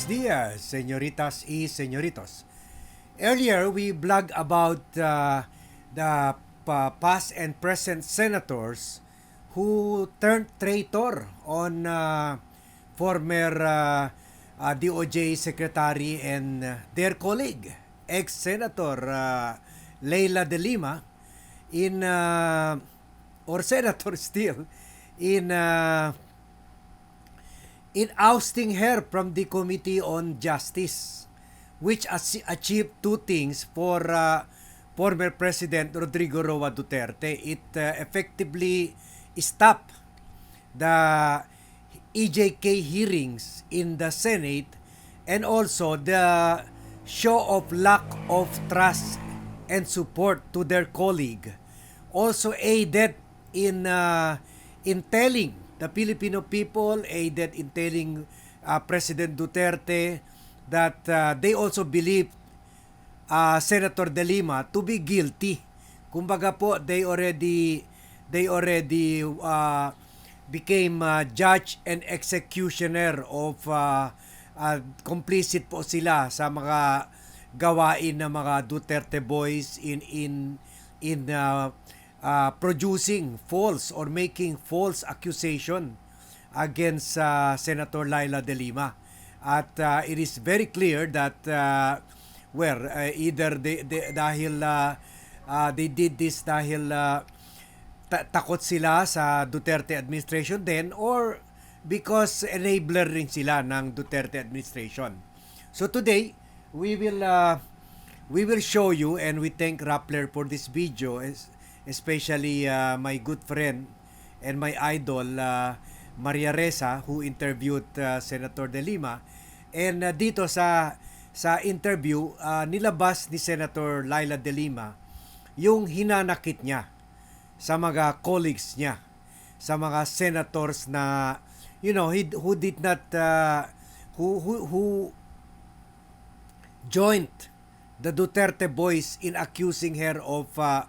Buenos dias, señoritas y señoritos. Earlier, we blogged about uh, the pa- past and present senators who turned traitor on uh, former uh, uh, DOJ secretary and uh, their colleague, ex-senator uh, Leila de Lima, in uh, or senator still in uh, in ousting her from the Committee on Justice, which achieved two things for uh, former President Rodrigo Roa Duterte. It uh, effectively stopped the EJK hearings in the Senate and also the show of lack of trust and support to their colleague also aided in uh, in telling the Filipino people aided in telling uh, President Duterte that uh, they also believe uh, Senator De Lima to be guilty. Kumbaga po they already they already uh, became uh, judge and executioner of uh, uh, complicit po sila sa mga gawain ng mga Duterte boys in in in uh, uh, producing false or making false accusation against uh, Senator Laila De Lima. At uh, it is very clear that uh, where uh, either they, they dahil uh, uh, they did this dahil uh, ta- takot sila sa Duterte administration then or because enabler rin sila ng Duterte administration. So today, we will uh, we will show you and we thank Rappler for this video es- especially uh, my good friend and my idol uh, Maria Reza who interviewed uh, Senator De Lima. And uh, dito sa sa interview uh, nilabas ni Senator Laila De Lima yung hinanakit niya sa mga colleagues niya, sa mga senators na you know, he, who did not uh, who who who joined the Duterte boys in accusing her of uh,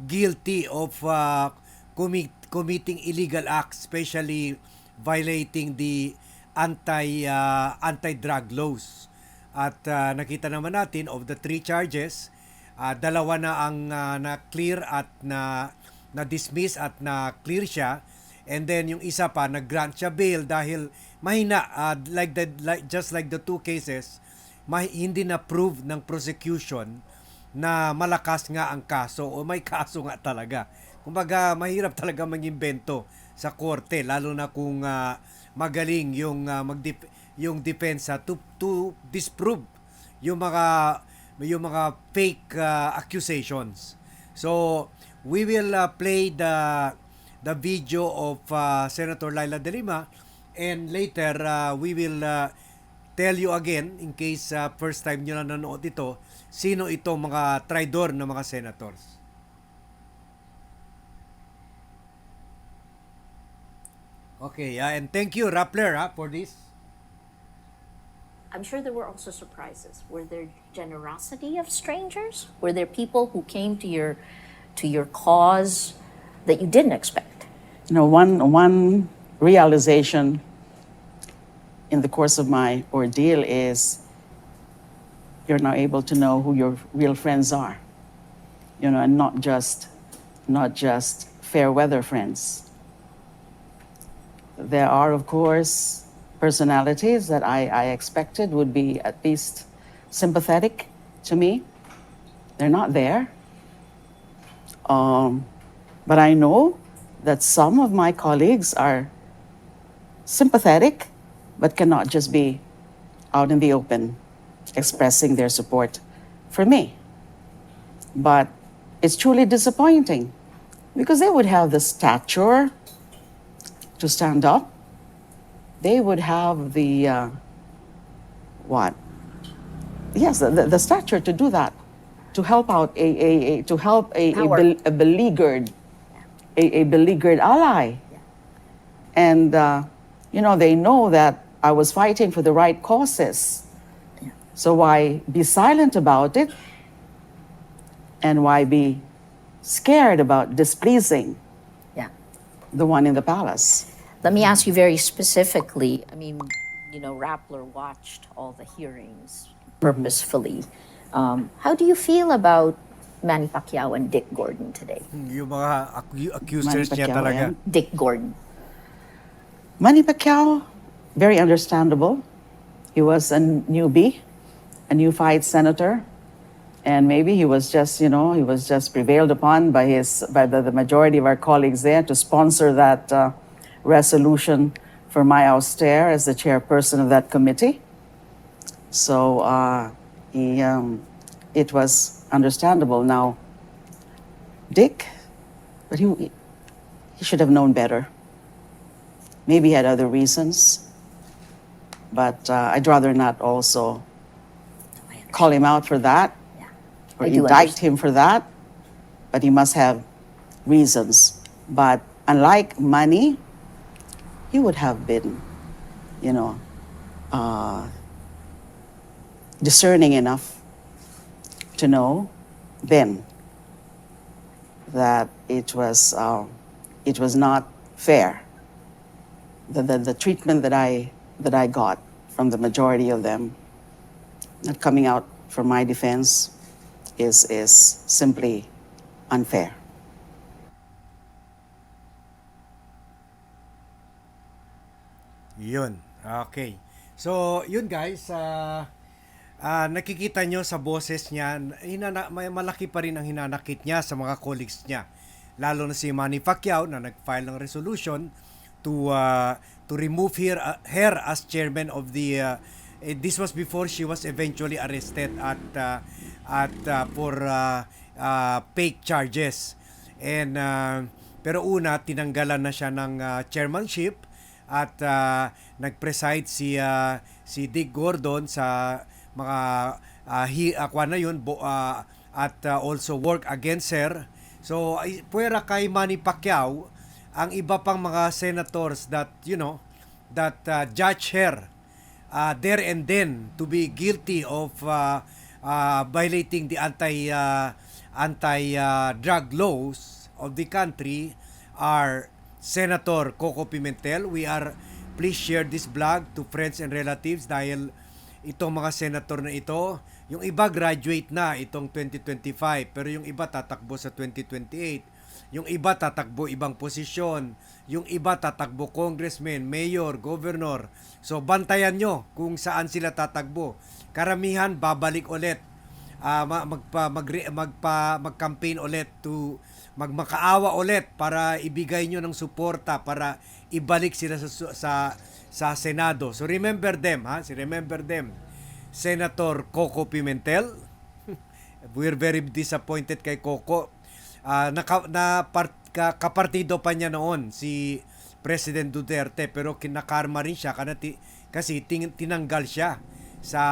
guilty of uh, commit, committing illegal acts, especially violating the anti uh, anti-drug laws. At uh, nakita naman natin of the three charges, uh, dalawa na ang uh, na-clear at na na-dismiss at na-clear siya. And then yung isa pa nag-grant siya bail dahil mahina uh, like the like just like the two cases may, hindi na prove ng prosecution na malakas nga ang kaso o may kaso nga talaga. Kumbaga mahirap talaga mangimbento sa korte lalo na kung ah, magaling yung ah, magdip- yung depensa to to disprove yung mga yung mga fake ah, accusations. So we will ah, play the the video of ah, Senator Laila De Lima and later ah, we will ah, tell you again in case ah, first time nyo na nanonood ito sino itong mga traidor na mga senators. Okay, ah, and thank you Rappler ah, for this. I'm sure there were also surprises. Were there generosity of strangers? Were there people who came to your to your cause that you didn't expect? You know, one, one realization in the course of my ordeal is you're now able to know who your real friends are. You know, and not just, not just fair weather friends. There are, of course, personalities that I, I expected would be at least sympathetic to me. They're not there. Um, but I know that some of my colleagues are sympathetic, but cannot just be out in the open expressing their support for me. But it's truly disappointing because they would have the stature to stand up, they would have the uh, what? Yes, the, the, stature to do that, to help out a, a, a to help a, a, bel- a beleaguered a, a beleaguered ally. And, uh, you know, they know that I was fighting for the right causes. So why be silent about it? And why be scared about displeasing Yeah. the one in the palace? Let me ask you very specifically. I mean, you know, Rappler watched all the hearings purposefully. Um, how do you feel about Manny Pacquiao and Dick Gordon today? Yung mga acu- accusers Manny niya Pacquiao talaga. and- Dick Gordon. Manny Pacquiao, very understandable. He was a newbie, a new fight senator, and maybe he was just, you know, he was just prevailed upon by his by the, the majority of our colleagues there to sponsor that uh, resolution for my austere as the chairperson of that committee. So uh, he, um, it was understandable. Now, Dick, but he, he should have known better. Maybe he had other reasons, but uh, I'd rather not also call him out for that Yeah. or I do indict him for that. But he must have reasons. But unlike money, he would have been, you know, uh, discerning enough to know then that it was uh, it was not fair. The, the, the treatment that I that I got from the majority of them, not coming out for my defense, is is simply unfair. Yun. Okay. So, yun guys, ah ah, nakikita nyo sa boses niya, hinana, may malaki pa rin ang hinanakit niya sa mga colleagues niya. Lalo na si Manny Pacquiao na nag-file ng resolution to ah, to remove her, ah, her as chairman of the ah, eh, this was before she was eventually arrested at ah, at ah, for ah, ah, fake charges. And ah, pero una tinanggalan na siya ng ah, chairmanship at ah, nag-preside si ah, si Dick Gordon sa mga uh, hi, akwa na yun bo, ah, at ah, also work against her. So puwera kay Manny Pacquiao ang iba pang mga senators that you know that ah, judge her uh, there and then to be guilty of uh, uh, violating the anti uh, anti uh, drug laws of the country are Senator Coco Pimentel. We are please share this vlog to friends and relatives dahil itong mga senator na ito, yung iba graduate na itong 2025 pero yung iba tatakbo sa 2028. Yung iba tatakbo ibang posisyon. Yung iba tatakbo congressman, mayor, governor. So bantayan nyo kung saan sila tatakbo. Karamihan babalik ulit. Ma- magpa magre, magpa mag-campaign ulit to magmakaawa ulit para ibigay nyo ng suporta para ibalik sila sa sa sa Senado. So remember them, ha? Si remember them. Senator Coco Pimentel, We're very disappointed kay Coco. Ah, naka, na part, ka, kapartido pa niya noon si President Duterte pero kinakarma rin siya kana ti, kasi ting, tinanggal siya sa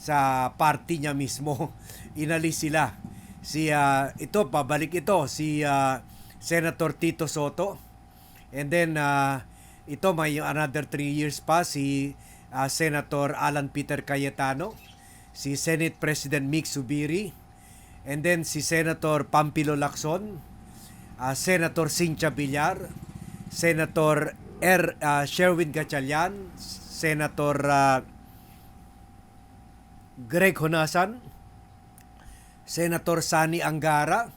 sa party niya mismo. Inalis sila. Si ah, ito pabalik ito si ah, Senator Tito Soto. And then ah, ito may another 3 years pa si ah, Senator Alan Peter Cayetano si Senate President Mick Subiri, and then si Senator Pampilo Lacson, uh, Senator Cynthia Villar, Senator R. uh, Sherwin Gatchalian, Senator uh, Greg Honasan, Senator Sani Angara,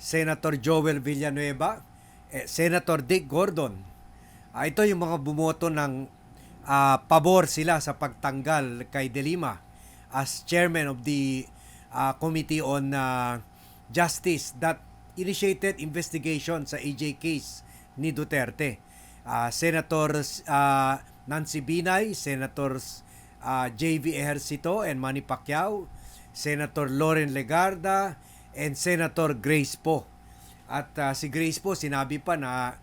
Senator Joel Villanueva, eh, Senator Dick Gordon. Ah, ito yung mga bumoto ng ah, pabor sila sa pagtanggal kay De Lima as chairman of the ah, Committee on ah, Justice that initiated investigation sa AJ case ni Duterte. Ah, Senator ah, Nancy Binay, Senators ah, JV Ejercito and Manny Pacquiao, Senator Loren Legarda, and Senator Grace Po. At ah, si Grace po sinabi pa na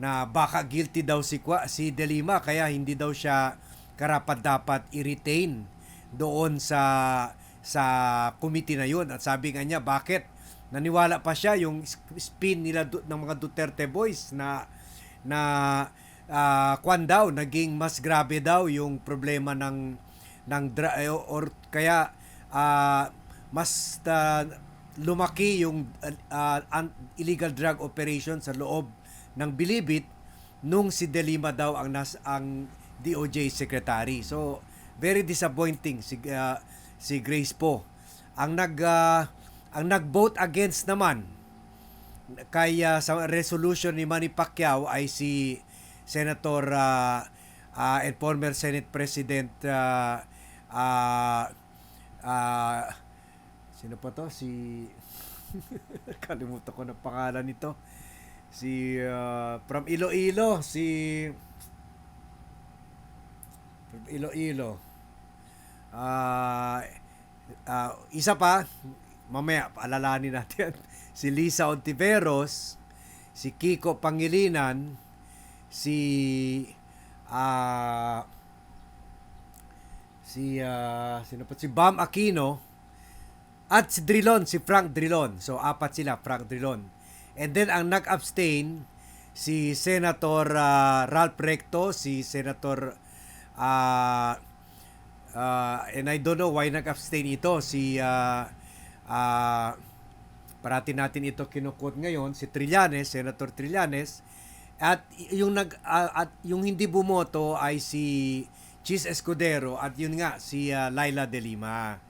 na baka guilty daw si si De Lima kaya hindi daw siya karapat dapat i-retain doon sa sa committee na yun at sabi nga niya bakit naniwala pa siya yung spin nila ng mga Duterte boys na na ah, kwan daw naging mas grabe daw yung problema ng ng eh, or kaya ah, mas ah, lumaki yung ah, an- illegal drug operation sa loob ng Bilibid nung si De Lima daw ang nas ang DOJ secretary. So very disappointing si uh, si Grace po. Ang nag uh, ang nag-vote against naman kay uh, sa resolution ni Manny Pacquiao ay si Senator uh, uh, and former Senate President uh, uh, uh, sino pa to? Si kalimutan ko na pangalan nito. Si uh, from Iloilo si from Iloilo Ah, ah, isa pa mamaya paalalahanin natin si Lisa Ontiveros si Kiko Pangilinan si ah si ah, sino pa si Bam Aquino at si Drilon, si Frank Drilon. So apat sila, Frank Drilon. And then ang nag-abstain si Senator ah, Ralph Recto, si Senator ah ah, and I don't know why nag-abstain ito si ah ah, parati natin ito kinukot ngayon si Trillanes, Senator Trillanes at yung nag ah, at yung hindi bumoto ay si Chis Escudero at yun nga si ah, Laila De Lima.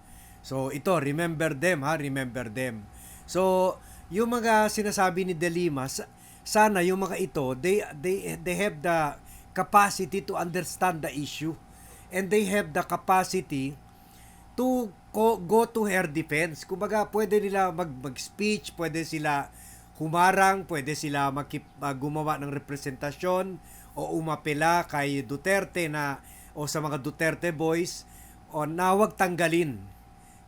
So ito remember them ha, remember them. So yung mga sinasabi ni De Lima sa- sana yung mga ito they they they have the capacity to understand the issue and they have the capacity to go, to her defense. Kumbaga, pwede nila mag, mag-speech, pwede sila humarang, pwede sila magkip, uh, gumawa ng representasyon o umapela kay Duterte na o sa mga Duterte boys o na wag tanggalin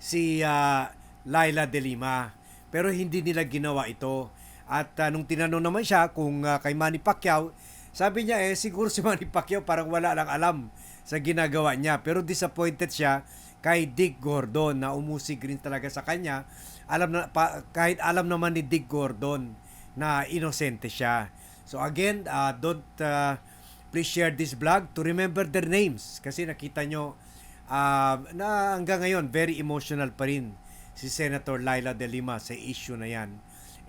si ah, Laila De Lima. Pero hindi nila ginawa ito. At ah, nung tinanong naman siya kung ah, kay Manny Pacquiao, sabi niya eh siguro si Manny Pacquiao parang wala lang alam sa ginagawa niya. Pero disappointed siya kay Dick Gordon na umusig rin talaga sa kanya. Alam na pa, kahit alam naman ni Dick Gordon na inosente siya. So again, uh, don't uh, please share this vlog to remember their names kasi nakita nyo uh, na hanggang ngayon very emotional pa rin si Senator Laila De Lima sa issue na yan.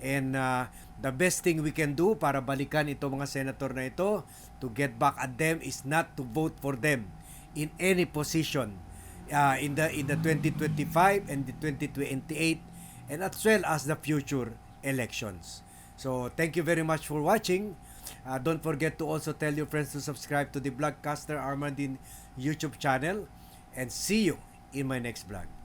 And uh, the best thing we can do para balikan ito mga senator na ito to get back at them is not to vote for them in any position uh, in the in the 2025 and the 2028 and as well as the future elections. So thank you very much for watching. Uh, don't forget to also tell your friends to subscribe to the Vlogcaster Armandin YouTube channel and see you in my next vlog.